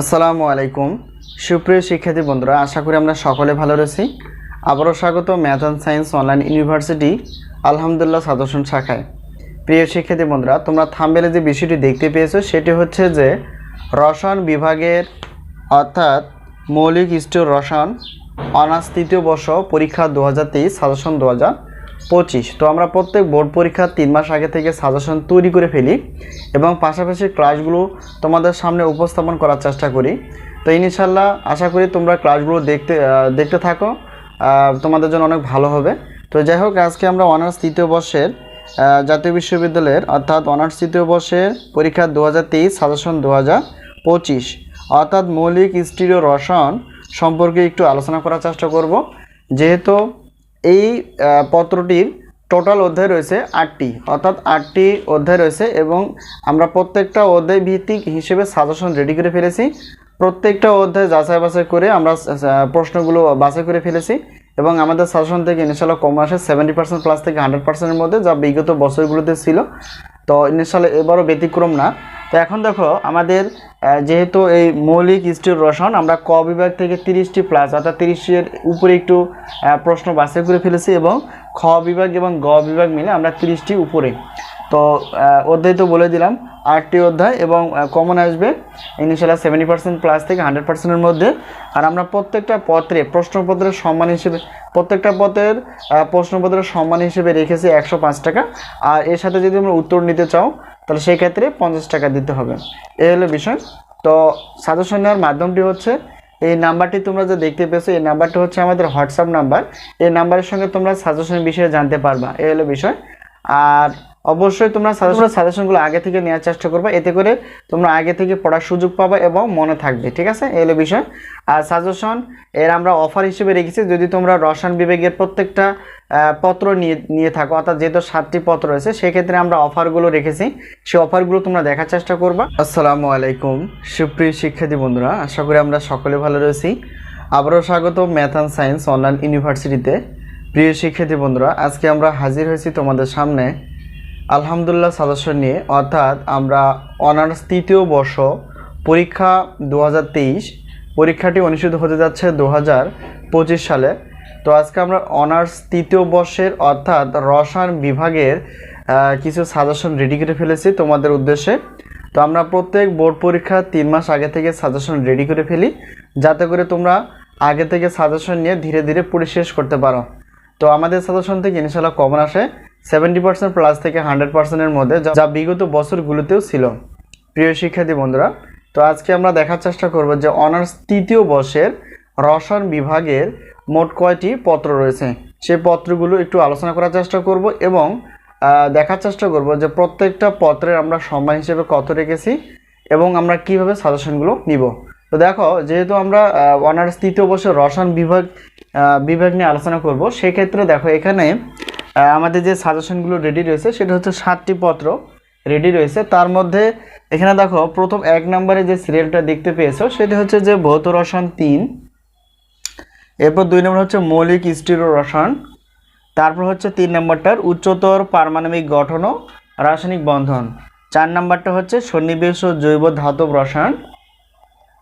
আসসালামু আলাইকুম। সুপ্রিয় শিক্ষার্থী বন্ধুরা, আশা করি আমরা সকলে ভালো রয়েছি। আবারও স্বাগত math and science online university আলহামদুলিল্লাহ সাদর্শন শাখায়। প্রিয় শিক্ষার্থী বন্ধুরা, তোমরা থামবেলে যে বিষয়টি দেখতে পেয়েছ, সেটি হচ্ছে যে রসায়ন বিভাগের অর্থাৎ মৌলিক স্টোর রসায়ন অনার্স তৃতীয় বর্ষ পরীক্ষা দু হাজার তেইশ, সাজেশন দু হাজার পঁচিশ। তো আমরা প্রত্যেক বোর্ড পরীক্ষার তিন মাস আগে থেকে সাজেশন তৈরি করে ফেলি এবং পাশাপাশি ক্লাসগুলো তোমাদের সামনে উপস্থাপন করার চেষ্টা করি। তো ইনশাল্লাহ আশা করি তোমরা ক্লাসগুলো দেখতে দেখতে থাকো তোমাদের জন্য অনেক ভালো হবে। তো যাই হোক, আজকে আমরা অনার্স তৃতীয় বর্ষের জাতীয় বিশ্ববিদ্যালয়ের অর্থাৎ অনার্স তৃতীয় বর্ষের পরীক্ষা দু হাজার তেইশ সাজেশন দু হাজার পঁচিশ। অর্থাৎ মৌলিক স্টিরিও রসায়ন সম্পর্কে একটু আলোচনা করার চেষ্টা করব। যেহেতু এই পত্রটির টোটাল অধ্যায় রয়েছে আটটি। অর্থাৎ আটটি অধ্যায় রয়েছে এবং আমরা প্রত্যেকটা অধ্যায় ভিত্তিক হিসেবে সাজেশন রেডি করে ফেলেছি। প্রত্যেকটা অধ্যায় যাচাই বাছাই করে আমরা প্রশ্নগুলো বাছাই করে ফেলেছি এবং আমাদের সাজেশন থেকে ইনশাল্লাহ কম আসে সেভেন্টি পার্সেন্ট প্লাস থেকে হান্ড্রেড পার্সেন্টের মধ্যে যা বিগত বছরগুলোতে ছিল। তো ইনশাল্লাহ এবারও ব্যতিক্রম না। তো এখন দেখো, আমাদের যেহেতু এই মৌলিক স্টিল রসায়ন, আমরা ক বিভাগ থেকে তিরিশটি প্লাস অর্থাৎ তিরিশের উপরে একটু প্রশ্ন বাছাই করে ফেলেছি এবং খ বিভাগ এবং গ বিভাগ মিলে আমরা তিরিশটি উপরে। তো অধ্যায় তো বলে দিলাম, আটটি অধ্যায় এবং কমন আসবে। ইনিশিয়ালি সেভেন্টি পার্সেন্ট প্লাস থেকে হান্ড্রেড পার্সেন্টের মধ্যে। আর আমরা প্রত্যেকটা পত্রে প্রশ্নপত্রের সম্মান হিসেবে, প্রত্যেকটা পত্রের প্রশ্নপত্রের সম্মান হিসেবে রেখেছি একশো পাঁচ টাকা। আর এর সাথে যদি তোমরা উত্তর নিতে চাও, তাহলে সেই ক্ষেত্রে পঞ্চাশ টাকা দিতে হবে। এ হলো বিষয়। তো সাজেশন নেওয়ার মাধ্যমটি হচ্ছে, এই নাম্বারটি তোমরা যে দেখতে পেয়েছ, এই নাম্বারটি হচ্ছে আমাদের হোয়াটসঅ্যাপ নাম্বার। এই নাম্বারের সঙ্গে তোমরা সাজেশন বিষয়ে জানতে পারবা। এই হলো বিষয়। আর অবশ্যই তোমরা সাজেশন সাজেশনগুলো আগে থেকে নেওয়ার চেষ্টা করবে। এতে করে তোমরা আগে থেকে পড়ার সুযোগ পাবে এবং মনে থাকবে, ঠিক আছে? এই হলো বিষয়। আর সাজেশন এর আমরা অফার হিসেবে রেখেছি। যদি তোমরা রসায়ন বিভাগের প্রত্যেকটা পত্র নিয়ে নিয়ে থাকো, অর্থাৎ যেহেতু সাতটি পত্র রয়েছে, সেক্ষেত্রে আমরা অফারগুলো রেখেছি। সেই অফারগুলো তোমরা দেখার চেষ্টা করবা। আসসালামু আলাইকুম। সুপ্রিয় শিক্ষার্থী বন্ধুরা, আশা করি আমরা সকলে ভালো রয়েছি। আবারও স্বাগত ম্যাথ অ্যান্ড সায়েন্স অনলাইন ইউনিভার্সিটিতে। প্রিয় শিক্ষার্থী বন্ধুরা, আজকে আমরা হাজির হয়েছি তোমাদের সামনে আলহামদুলিল্লাহ সাজেশন নিয়ে, অর্থাৎ আমরা অনার্স তৃতীয় বর্ষ পরীক্ষা দু হাজার তেইশ, পরীক্ষাটি অনুষ্ঠিত হতে যাচ্ছে দু সালে। তো আজকে আমরা অনার্স তৃতীয় বর্ষের, অর্থাৎ রসায়ন বিভাগের কিছু সাজেশন রেডি করে ফেলেছি তোমাদের উদ্দেশ্যে। তো আমরা প্রত্যেক বোর্ড পরীক্ষা তিন মাস আগে থেকে সাজেশন রেডি করে ফেলি, যাতে করে তোমরা আগে থেকে সাজেশন নিয়ে ধীরে ধীরে পড়ে শেষ করতে পারো। তো আমাদের সাজেশন থেকে ইনশাল্লাহ কমন আসে। সেভেন্টি পার্সেন্ট প্লাস থেকে হান্ড্রেড পার্সেন্টের মধ্যে যা- বিগত বছরগুলোতেও ছিল। প্রিয় শিক্ষার্থী বন্ধুরা, তো আজকে আমরা দেখার চেষ্টা করব যে অনার্স তৃতীয় বর্ষের রসায়ন বিভাগের মোট কয়টি পত্র রয়েছে। সেই পত্রগুলো একটু আলোচনা করার চেষ্টা করব এবং দেখার চেষ্টা করব যে প্রত্যেকটা পত্রের আমরা সম্মান হিসেবে কত রেখেছি এবং আমরা কীভাবে সাজেশনগুলো নিব। তো দেখো, যেহেতু আমরা অনার্স তৃতীয় বর্ষের রসায়ন বিভাগ বিভাগ নিয়ে আলোচনা করব, সেক্ষেত্রে দেখো এখানে আমাদের যে সাজেশনগুলো রেডি রয়েছে, সেটা হচ্ছে সাতটি পত্র রেডি রয়েছে। তার মধ্যে এখানে দেখো, প্রথম এক নম্বরে যে সিরিয়ালটা দেখতে পেয়েছ, সেটা হচ্ছে যে ভৌত রসায়ন তিন, এরপর দুই নম্বর হচ্ছে মৌলিক স্টিরো রসায়ন, তারপর হচ্ছে তিন নম্বরটার উচ্চতর পারমাণবিক গঠন ও রাসায়নিক বন্ধন, চার নম্বরটা হচ্ছে সন্নিবেশ ও জৈব ধাতব রসায়ন,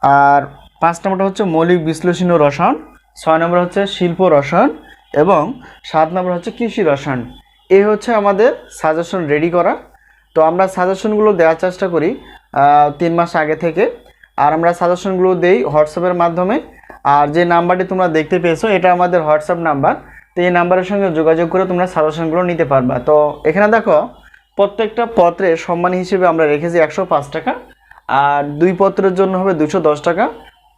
আর পাঁচ নম্বরটা হচ্ছে মৌলিক বিশ্লেষণ রসায়ন, ছয় নম্বর হচ্ছে শিল্প রসায়ন এবং সাত নম্বর হচ্ছে কৃষি রসায়ন। এই হচ্ছে আমাদের সাজেশন রেডি করা। তো আমরা সাজেশনগুলো দেওয়ার চেষ্টা করি তিন মাস আগে থেকে। আর আমরা সাজেশনগুলো দেই হোয়াটসঅ্যাপের মাধ্যমে। আর যে নাম্বারটি তোমরা দেখতে পেয়েছ, এটা আমাদের হোয়াটসঅ্যাপ নাম্বার তো এই নাম্বারের সঙ্গে যোগাযোগ করে তোমরা সাজেশনগুলো নিতে পারবা। তো এখানে দেখো, প্রত্যেকটা পত্রে সম্মান হিসেবে আমরা রেখেছি একশো পাঁচ টাকা। আর দুই পত্রের জন্য হবে দুশো দশ টাকা।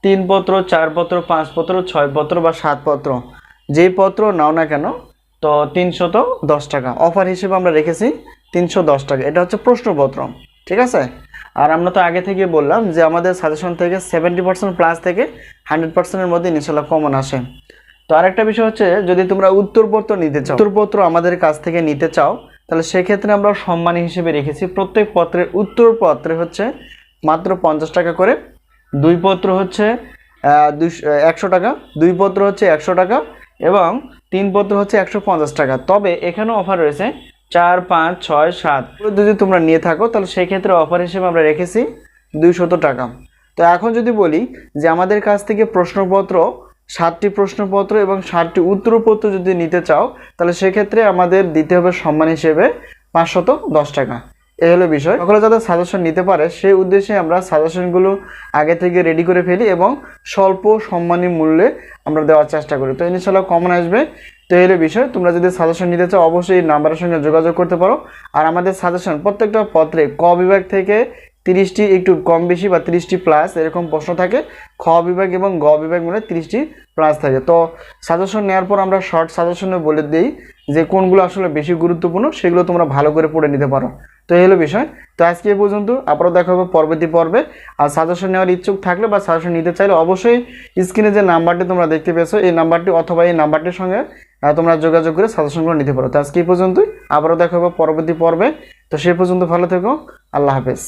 তিন পত্র, চার পত্র, পাঁচ পত্র, ছয় পত্র বা সাত পত্র। যেই পত্র নাও না কেন, তো তিনশত দশ টাকা। অফার হিসেবে আমরা রেখেছি তিনশো দশ টাকা। এটা হচ্ছে প্রশ্নপত্র, ঠিক আছে? আর আমরা তো আগে থেকে বললাম যে আমাদের সাজেশন থেকে সেভেন্টি পার্সেন্ট প্লাস থেকে হান্ড্রেড পার্সেন্টের মধ্যে ইনশাল্লাহ কমন আসে। তো আরেকটা বিষয় হচ্ছে, যদি তোমরা উত্তরপত্র নিতে চাও, উত্তরপত্র আমাদের কাছ থেকে নিতে চাও, তাহলে সেক্ষেত্রে আমরা সম্মান হিসেবে রেখেছি। প্রত্যেক পত্রের উত্তরপত্রে হচ্ছে মাত্র পঞ্চাশ টাকা করে। দুই পত্র হচ্ছে দুশো একশো টাকা। দুই পত্র হচ্ছে একশো টাকা। এবং তিন পত্র হচ্ছে একশো পঞ্চাশ টাকা। তবে এখানেও অফার রয়েছে চার, পাঁচ, ছয়, সাত। যদি তোমরা নিয়ে থাকো, তাহলে সেই ক্ষেত্রে অফার হিসেবে আমরা রেখেছি দুইশত টাকা। তো এখন যদি বলি যে আমাদের কাছ থেকে প্রশ্নপত্র, সাতটি প্রশ্নপত্র এবং ষাটটি উত্তরপত্র যদি নিতে চাও, তাহলে সেক্ষেত্রে আমাদের দিতে হবে সম্মান হিসেবে পাঁচশত দশ টাকা। এই হলো বিষয়। সকলে যাদের সাজেশন নিতে পারে, সেই উদ্দেশ্যে আমরা সাজেশনগুলো আগে থেকে রেডি করে ফেলি এবং স্বল্প সম্মানী মূল্যে আমরা দেওয়ার চেষ্টা করি। তো ইনশাল্লাহ কমন আসবে। তো এই হলো বিষয়। তোমরা যদি সাজেশন নিতে চাও, অবশ্যই নাম্বারের সঙ্গে যোগাযোগ করতে পারো। আর আমাদের সাজেশন প্রত্যেকটা পত্রে ক বিভাগ থেকে তিরিশটি একটু কম বেশি বা তিরিশটি প্লাস এরকম প্রশ্ন থাকে। খ বিভাগ এবং গ বিভাগ মিলে তিরিশটি প্লাস থাকে। তো সাজেশন নেওয়ার পর আমরা শর্ট সাজেশনে বলে দিই যে কোনগুলো আসলে বেশি গুরুত্বপূর্ণ, সেগুলো তোমরা ভালো করে পড়ে নিতে পারো। তো এই হলো বিষয়। তো আজকে এ পর্যন্ত, আবারও দেখা হবে পরবর্তী পর্বে। আর সাজেশন নেওয়ার ইচ্ছুক থাকলে বা সাজেশন নিতে চাইলে অবশ্যই স্ক্রিনে যে নাম্বারটি তোমরা দেখতে পেয়েছ, এই নাম্বারটি অথবা এই নাম্বারটির সঙ্গে তোমরা যোগাযোগ করে সাজেশনগুলো নিতে পারো। তো আজকে এই পর্যন্তই, আবারও দেখা হবে পরবর্তী পর্বে। তো সেই পর্যন্ত ভালো থেকো। আল্লাহ হাফেজ।